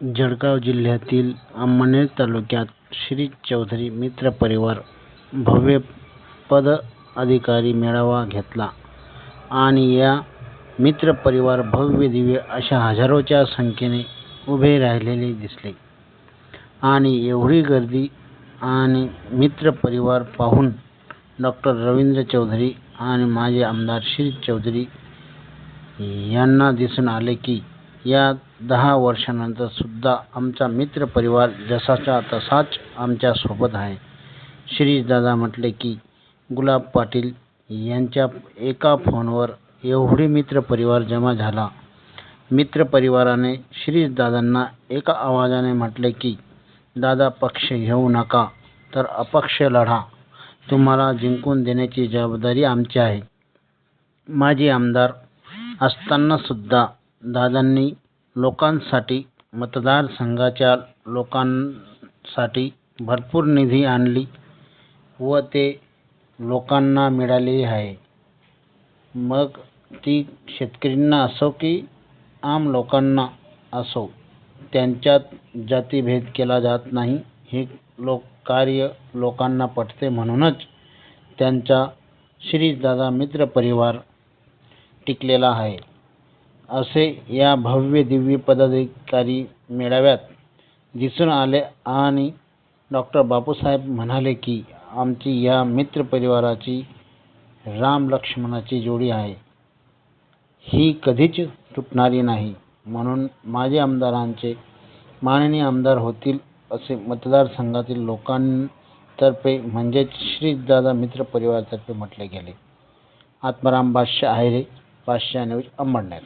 जळगाव जिल्ह्यातील अंमळनेर तालुक्यात श्री चौधरी मित्र परिवार भव्य पदाधिकारी मेळावा घेतला. आणि या मित्र परिवार भव्य दिव्य अशा हजारोच्या संख्येने उभे राहिलेले दिसले. आणि एवढी गर्दी आणि मित्र परिवार पाहून डॉक्टर रवींद्र चौधरी आणि माजी आमदार श्री चौधरी यांना दिसून आले की या दहा वर्षानंतरसुद्धा आमचा मित्र परिवार जसाच्या तसाच आमच्यासोबत आहे. शिरीषदादा म्हटले की गुलाब पाटील यांच्या एका फोनवर एवढी मित्र परिवार जमा झाला. मित्र परिवाराने शिरीषदादांना एका आवाजाने म्हटले की दादा पक्ष घेऊ नका तर अपक्ष लढा. तुम्हाला जिंकून देण्याची जबाबदारी आमची आहे. माजी आमदार असताना सुद्धा दादांनी लोकांसाठी मतदारसंघाच्या लोकांसाठी भरपूर निधी आणली व ते लोकांना मिळालेली आहे. मग ती शेतकऱ्यांना असो की आम लोकांना असो त्यांच्यात जातीभेद केला जात नाही. हे लोक कार्य लोकांना पटते म्हणूनच त्यांचा श्रीदादा मित्र परिवार टिकलेला आहे. असे या भव्य दिव्य पदाधिकारी मेळाव्यात दिसून आले आणि डॉक्टर बापूसाहेब म्हणाले की आमची या मित्र परिवाराची राम लक्ष्मणाची जोडी आहे. ही कधीच तुटणारी नाही. म्हणून माजी आमदारांचे माननीय आमदार होतील असे मतदारसंघातील लोकांतर्फे म्हणजेच श्रीदादा मित्र परिवारातर्फे म्हटले गेले. आत्माराम बादशाह आहेरे बादशाह न्यूज अंबडनेर.